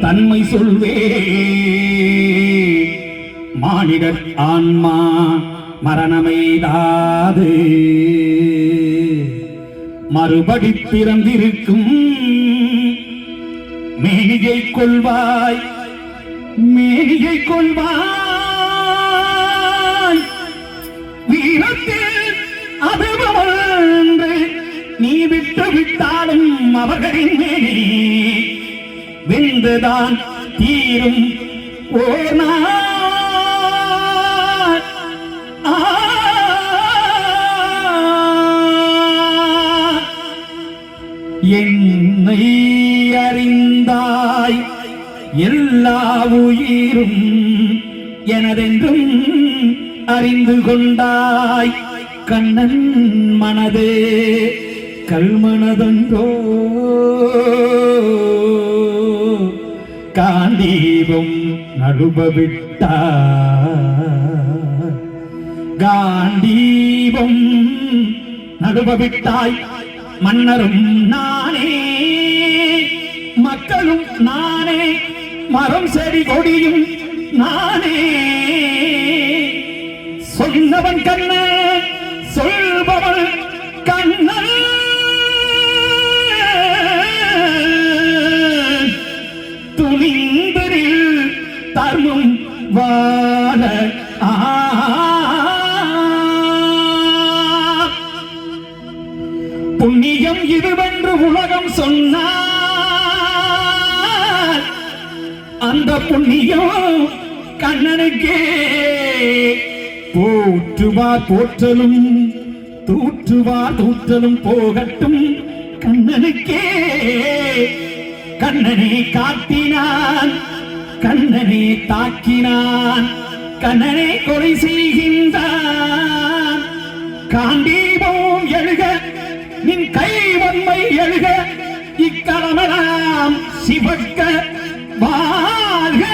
தன்மை சொல்வே. மானிடர் ஆன்மா மரணமைதாது. மறுபடி பிறந்திருக்கும் மேனியை கொள்வாய் மேனியை கொள்வாய். வீரத்தில் அதுவன்று நீ விட்டு விட்டாலும் அவர்களின் மேனி. வென்றுதான் தீரும் ஓர் நாள். என்னை அறிந்தாய் எல்லா உயிரும் எனதென்றும் அறிந்து கொண்டாய். கண்ணன் மனதே கல்மனதன்றோ. காண்டீபம் நடுபவிட்டாய். காண்டீபம் நடுபவிட்டாய். மன்னரும் நானே மக்களும் நானே மரம் செடி கொடியும் நானே. சொன்னவன் கண்ண சொல்பவன் புண்ணியம் இதுவென்று உலகம் சொன்னார். அந்த புண்ணியம் கண்ணனுக்கே. போற்றுவார் போற்றலும் தூற்றுவார் தூற்றலும் போகட்டும் கண்ணனுக்கே. கண்ணனை காட்டினான் கண்ணனை தாக்கினான் கண்ணனை கொலை செய்கின்றான். காண்டி கைவன்மை எழுக இக்கலமெல்லாம் சிவக்க வாழ்க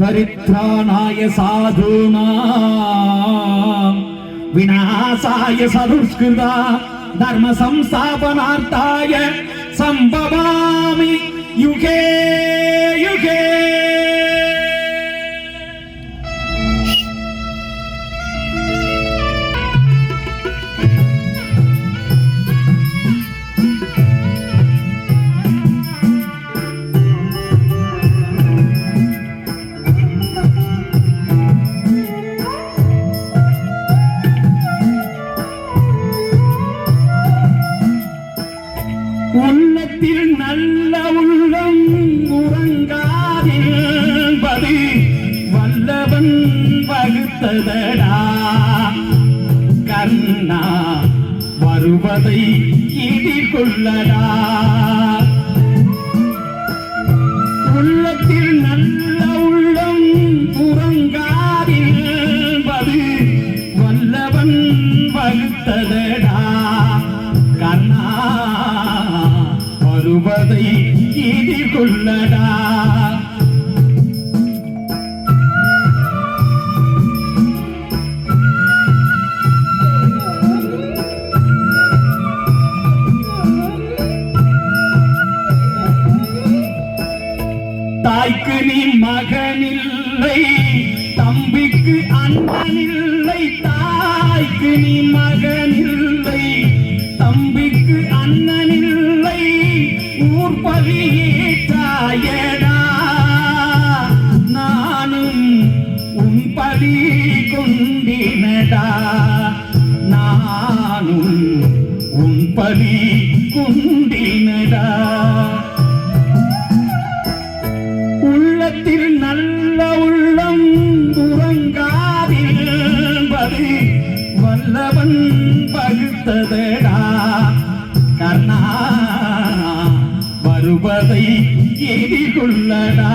சரித்ராணாய சாதுனாம் விநாசாய சதுஷ்கிருதா தர்ம சம்ஸ்தாபனார்த்தாய சம்பவாமி UK, UK. வருதடா கண்ணா வருவதை எதிர்கொள்ளடா உள்ளத்தில் நல்ல உள்ளம் உறங்காதிருப்பது வல்லவன் வகுத்ததடா கண்ணா வருவதை எதிர்கொள்ளடா இல்லை. தம்பிக்கு அண்ணன் இல்லை தாய்க்கு நீ மகன் இல்லை. தம்பிக்கு அண்ணன் இல்லை ஊர் பலியேற்றாயடா நானும் உன் பலி கொண்டினடா. நானும் உன் பலி கொண்டினடா. வல்லவன் பகுத்ததடா. கர்ணா வருவதை எதிர்கொள்ளடா.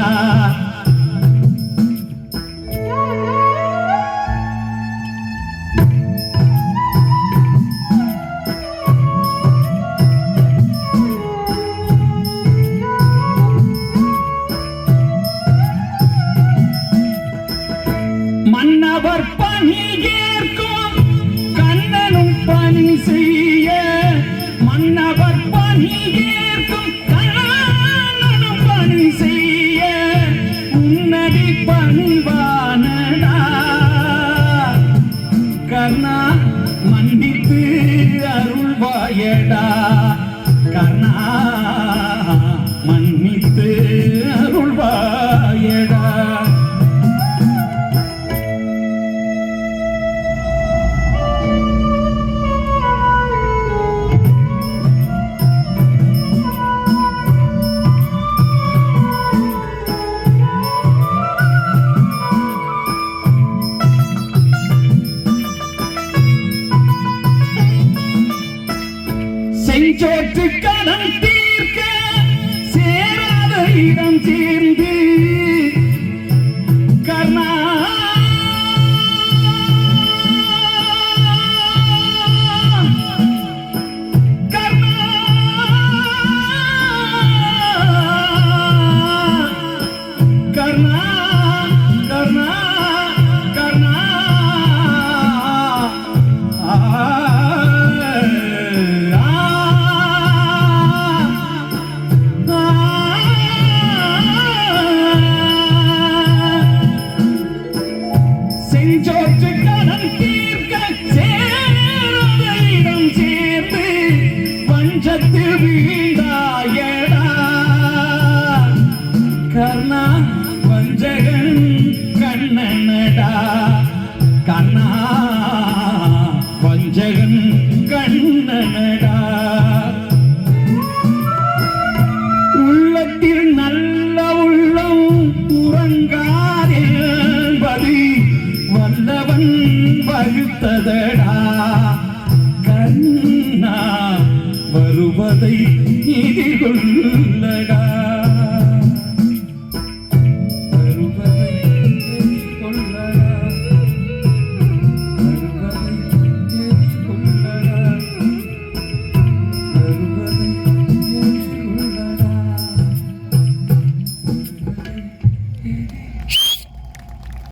மன்னவர் பணி ஏற்கும் செய்ய மன்னவர் பணியே. செஞ்சோற்று கடன் தீர்க்க சேராத இடம் சேர்ந்து பஞ்சத்தில் கர்ணா வஞ்சகன் கண்ணனடா. கண்ணா வஞ்சகன் கண்ணனடா. உள்ளத்தில் நல்ல உள்ளம் உறங்காதென்பது வல்லவன் வகுத்ததடா. கண்ணா வருவதை எதிர்கொள்ளடா.